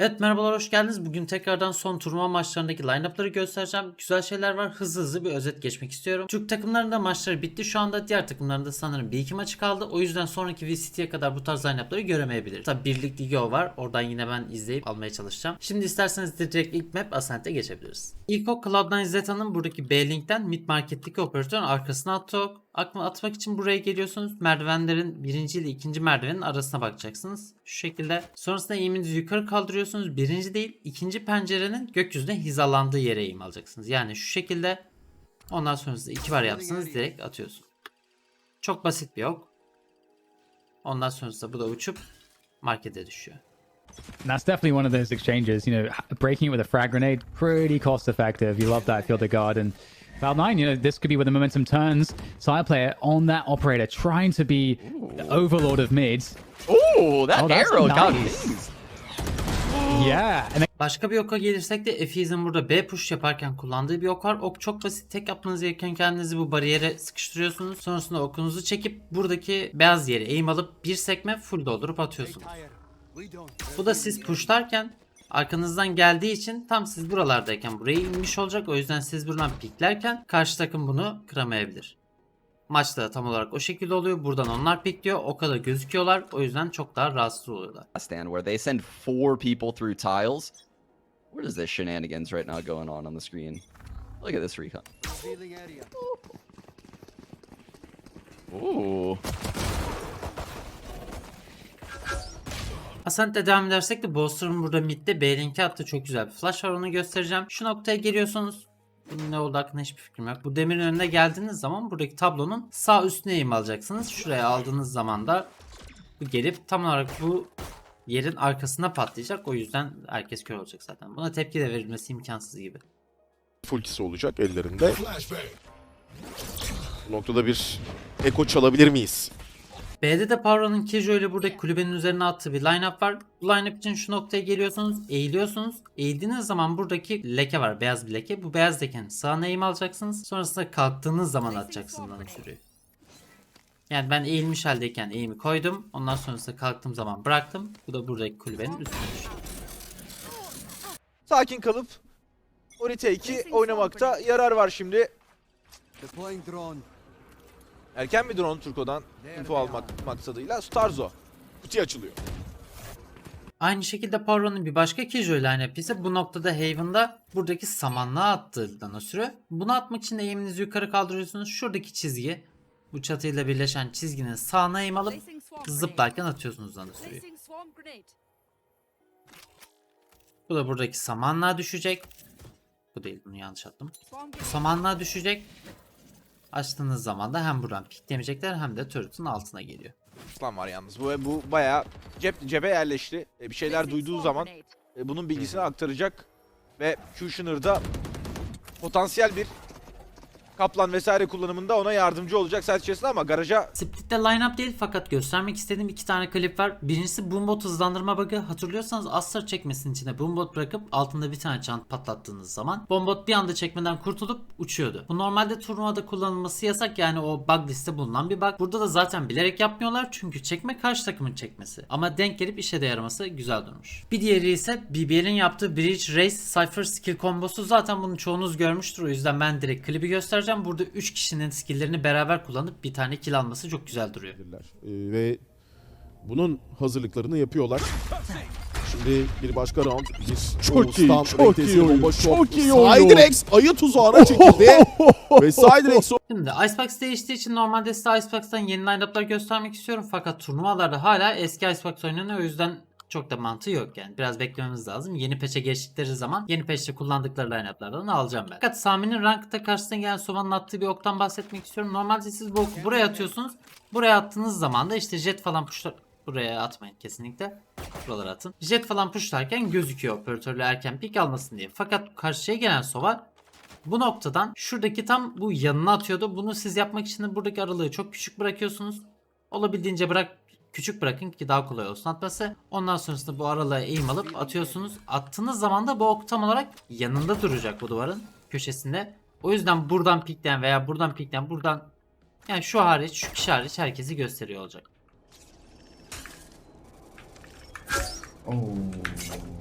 Evet merhabalar hoş geldiniz. Bugün tekrardan son turnuva maçlarındaki line-up'ları göstereceğim. Güzel şeyler var. Hızlı hızlı bir özet geçmek istiyorum. Türk takımlarında maçları bitti. Şu anda diğer takımlarında sanırım bir iki maçı kaldı. O yüzden sonraki VCT'ye kadar bu tarz line-up'ları göremeyebiliriz. Tabi birlik ligi o var. Oradan yine ben izleyip almaya çalışacağım. Şimdi isterseniz direkt ilk map Ascent'e geçebiliriz. İlk o Cloud9 Zeta'nın buradaki B-Link'ten mid marketteki operatörün arkasına attık. Akma atmak için buraya geliyorsunuz. Merdivenlerin birinci ile ikinci merdivenin arasına bakacaksınız. Şu şekilde. Sonrasında eğiminizi yukarı kaldırıyorsunuz. Birinci değil ikinci pencerenin gökyüzüne hizalandığı yere eğim alacaksınız. Yani şu şekilde. Ondan sonrasında iki var yapsınız direkt atıyorsun. Çok basit bir ok. Ondan sonrasında bu da uçup markete düşüyor. That's definitely one of those exchanges. You know, breaking it with a frag grenade, pretty cost effective. You love that field of guard. And Cloud9, you know, this could be where the momentum turns. Side player on that operator, trying to be the overlord of mids. Ooh, that Oh, arrow got nice. these. Yeah, and Başka bir oka gelirsek de Efiz'in burada B push yaparken kullandığı bir ok var. Ok çok basit. Tek yapmanız gereken kendinizi bu bariyere sıkıştırıyorsunuz. Sonrasında okunuzu çekip buradaki beyaz yere eğim alıp bir sekme full doldurup atıyorsunuz. Bu da siz pushlarken arkanızdan geldiği için tam siz buralardayken buraya inmiş olacak. O yüzden siz buradan piklerken karşı takım bunu kıramayabilir. Maçta da tam olarak o şekilde oluyor. Buradan onlar pikliyor. Oka da gözüküyorlar. O yüzden çok daha rahatsız oluyorlar. Stand where they send four people through tiles. What is this shenanigans right now going on on the screen? Look at this recon. Ooh. Ascent'le devam edersek de Bolster'ın burada midde B-Link'e attı çok güzel bir flash var onu göstereceğim. Şu noktaya geliyorsunuz. Ne oldu hakkında hiçbir fikrim yok. Bu demirin önüne geldiğiniz zaman buradaki tablonun sağ üstüne eğim alacaksınız. Şuraya aldığınız zaman da bu gelip tam olarak bu yerin arkasına patlayacak. O yüzden herkes kör olacak zaten. Buna tepki de verilmesi imkansız gibi. Fulkisi olacak ellerinde. Bu noktada bir eko çalabilir miyiz? B'de de Pauro'nun Kijo ile buradaki kulübenin üzerine attığı bir line-up var. Bu line-up için şu noktaya geliyorsunuz, eğiliyorsunuz. Eğildiğiniz zaman buradaki leke var, beyaz bir leke. Bu beyaz lekenin sağına eğim alacaksınız. Sonrasında kalktığınız zaman atacaksınız lan sürüyü. Yani ben eğilmiş haldeyken eğimi koydum. Ondan sonrasında kalktığım zaman bıraktım. Bu da buradaki kulübenin üstüne düştü. sakin kalıp Orita 2 oynamakta yarar var şimdi. Drone. Erken bir drone Turko'dan info almak maksadıyla Starzo. Kutuyu açılıyor. Aynı şekilde Pauro'nun bir başka Kijo line-up ise bu noktada Haven'da buradaki samanlığa attığı Nanosür'ü. Bunu atmak için eğiminizi yukarı kaldırıyorsunuz. Şuradaki çizgi bu çatıyla birleşen çizginin sağına eğim alıp zıplarken atıyorsunuz grenade. Bu da buradaki samanlığa düşecek. Bu değil bunu yanlış attım. Grenade. Samanlığa düşecek. Açtığınız zaman da hem buradan piklemeyecekler hem de turret'ın altına geliyor. Aslan var yalnız. Bu, bu bayağı cep, cebe yerleşti. E, Bir şeyler duyduğu zaman e, bunun bilgisini aktaracak. Ve Kushner'da potansiyel bir Kaplan vesaire kullanımında ona yardımcı olacak site içerisinde ama garaja Split'te line-up değil fakat göstermek istediğim iki tane klip var. Birincisi Boombot hızlandırma bug'ı. Hatırlıyorsanız Astar çekmesinin içine Boombot bırakıp altında bir tane çant patlattığınız zaman Boombot bir anda çekmeden kurtulup uçuyordu. Bu normalde turnuvada kullanılması yasak yani o bug liste bulunan bir bug. Burada da zaten bilerek yapmıyorlar çünkü çekme karşı takımın çekmesi. Ama denk gelip işe de yaraması güzel durmuş. Bir diğeri ise BBL'in yaptığı Breach Race Cypher skill kombosu zaten bunu çoğunuz görmüştür. O yüzden ben direkt klibi göstereceğim. Burada 3 kişinin skilllerini beraber kullanıp bir tane kill alması çok güzel duruyor. Ee, ve bunun hazırlıklarını yapıyorlar. Şimdi bir başka round. Bir Çok iyi, çok iyi oyun, çok iyi oyun. Cydirex ayı tuzağına çekildi. ve Cydirex Şimdi Icebox değiştiği için normalde size Icebox'tan yeni line-up'lar göstermek istiyorum. Fakat turnuvalarda hala eski Icebox oynanıyor. O yüzden çok da mantığı yok yani. Biraz beklememiz lazım. Yeni patch'e geçtikleri zaman yeni patch'te kullandıkları line-up'lardan alacağım ben. Fakat Sami'nin rankta karşısına gelen Sova'nın attığı bir oktan bahsetmek istiyorum. Normalde siz bu oku buraya atıyorsunuz. Buraya attığınız zaman da işte jet falan pushlar... Buraya atmayın kesinlikle. Buralara atın. Jet falan pushlarken gözüküyor operatörle erken pik almasın diye. Fakat karşıya gelen Sova bu noktadan şuradaki tam bu yanına atıyordu. Bunu siz yapmak için de buradaki aralığı çok küçük bırakıyorsunuz. Olabildiğince bırak küçük bırakın ki daha kolay olsun atması. Ondan sonrasında bu aralığa eğim alıp atıyorsunuz. Attığınız zaman da bu ok tam olarak yanında duracak bu duvarın köşesinde. O yüzden buradan pikleyen veya buradan pikleyen buradan yani şu hariç şu kişi hariç herkesi gösteriyor olacak. Düşman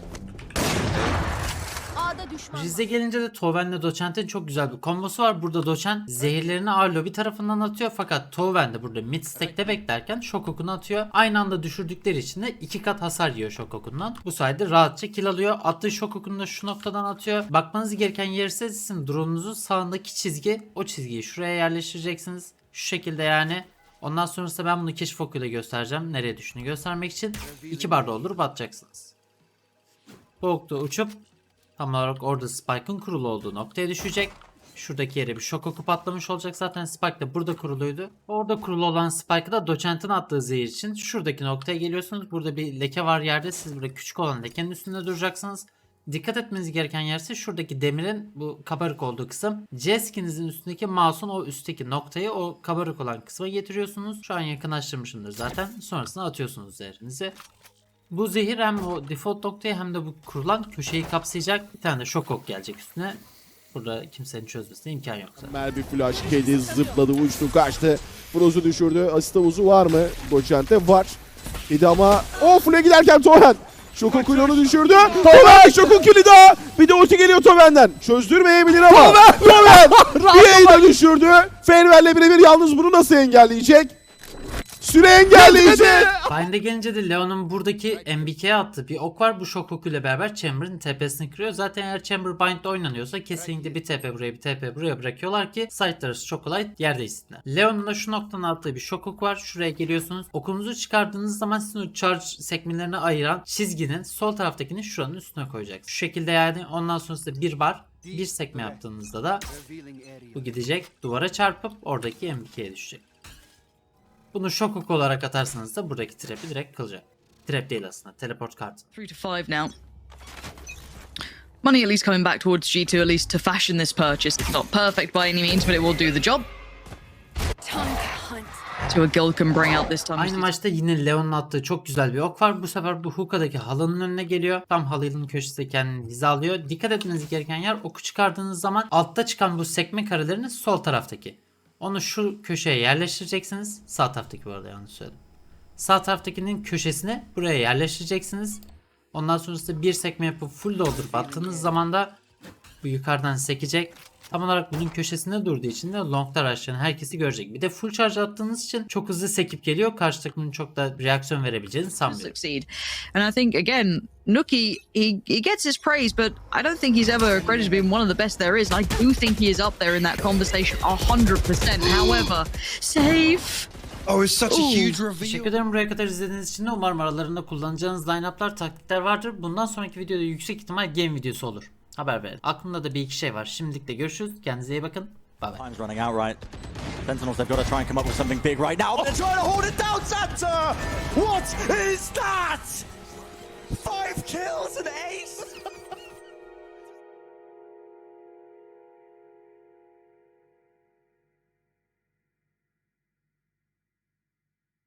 Rize gelince de Toven'le Doçent'in çok güzel bir kombosu var. Burada Doçent zehirlerini A lobby tarafından atıyor. Fakat Toven de burada mid stack'te beklerken Shokokunu atıyor. Aynı anda düşürdükleri için de iki kat hasar yiyor Shokokun'dan. Bu sayede rahatça kill alıyor. Attığı Shokokunu da şu noktadan atıyor. Bakmanız gereken yer ise sizin drone'unuzun sağındaki çizgi. O çizgiyi şuraya yerleştireceksiniz. Şu şekilde yani. Ondan sonrasında ben bunu keşif okuyla göstereceğim. Nereye düştüğünü göstermek için. iki bar doldurup atacaksınız. Bu okta uçup Tam olarak orada Spike'ın kurulu olduğu noktaya düşecek. Şuradaki yere bir şok oku patlamış olacak. Zaten Spike de burada kuruluydu. Orada kurulu olan Spike'ı da Doçent'in attığı zehir için şuradaki noktaya geliyorsunuz. Burada bir leke var yerde. Siz burada küçük olan lekenin üstünde duracaksınız. Dikkat etmeniz gereken yer ise şuradaki demirin bu kabarık olduğu kısım. C skin'inizin üstündeki mouse'un o üstteki noktayı o kabarık olan kısma getiriyorsunuz. Şu an yakınlaştırmışımdır zaten. Sonrasında atıyorsunuz zehrinizi. Bu zehir hem o default noktayı hem de bu kurulan köşeyi kapsayacak. Bir tane de şok ok gelecek üstüne. Burada kimsenin çözmesine imkan yok zaten. Mel bir flash kedi zıpladı uçtu kaçtı. Froz'u düşürdü. Asist havuzu var mı? Doçent'te var. Kedi ama o full'e giderken Toven. Şokokun onu düşürdü. Toven Şokokili daha. Bir de ulti geliyor Toven'den. Çözdürmeyebilir ama. Toven. Bir de düşürdü. Farewell'le birebir yalnız bunu nasıl engelleyecek? Süre engelleyecek. Bind'e gelince de Leon'un buradaki MBK'ye attığı bir ok var. Bu şok okuyla beraber Chamber'ın tepesini kırıyor. Zaten eğer Chamber Bind'de oynanıyorsa kesinlikle bir tepe buraya bir tepe buraya bırakıyorlar ki site arası çok kolay yer değişsinler. Leon'un da şu noktadan attığı bir şok ok var. Şuraya geliyorsunuz. Okunuzu çıkardığınız zaman sizin o charge sekmelerini ayıran çizginin sol taraftakini şuranın üstüne koyacaksınız. Şu şekilde yani ondan sonrasında bir bar bir sekme yaptığınızda da bu gidecek duvara çarpıp oradaki MBK'ye düşecek. Bunu şok oku olarak atarsanız da buradaki trap'i direkt kılacak. Trap değil aslında. Teleport kartı. Three to five now. Money at least coming back towards G2 at least to fashion this purchase. It's not perfect by any means, but it will do the job. To a Gil can bring out this time. Aynı maçta yine Leon'un attığı çok güzel bir ok var. Bu sefer bu hookah'daki halının önüne geliyor. Tam halının köşesinde kendini hizalıyor. Dikkat etmeniz gereken yer oku çıkardığınız zaman altta çıkan bu sekme karelerinin sol taraftaki. Onu şu köşeye yerleştireceksiniz. Sağ taraftaki bu arada yanlış söyledim. Sağ taraftakinin köşesine buraya yerleştireceksiniz. Ondan sonrasında bir sekme yapıp full doldurup attığınız zaman da bu yukarıdan sekecek. Tam olarak bunun köşesinde durduğu için de longlar aşağıdan herkesi görecek. Bir de full charge attığınız için çok hızlı sekip geliyor. Karşı takımın çok da reaksiyon verebileceğini sanmıyorum. And I think again, Nookie he, he gets his praise, but I don't think he's ever accredited to being one of the best there is. I do think he is up there in that conversation hundred percent. However, safe. Oh, it's such a huge Teşekkür reveal. ederim buraya kadar izlediğiniz için de umarım aralarında kullanacağınız line-up'lar, taktikler vardır. Bundan sonraki videoda yüksek ihtimal game videosu olur. Haber verin. Aklımda da bir iki şey var. Şimdilik de görüşürüz. Kendinize iyi bakın. Bye bye. Time's running out, right? Sentinels, they've got to try and come up with something big right now. They're trying to hold it down, Santa! What is that? Five kills and ace!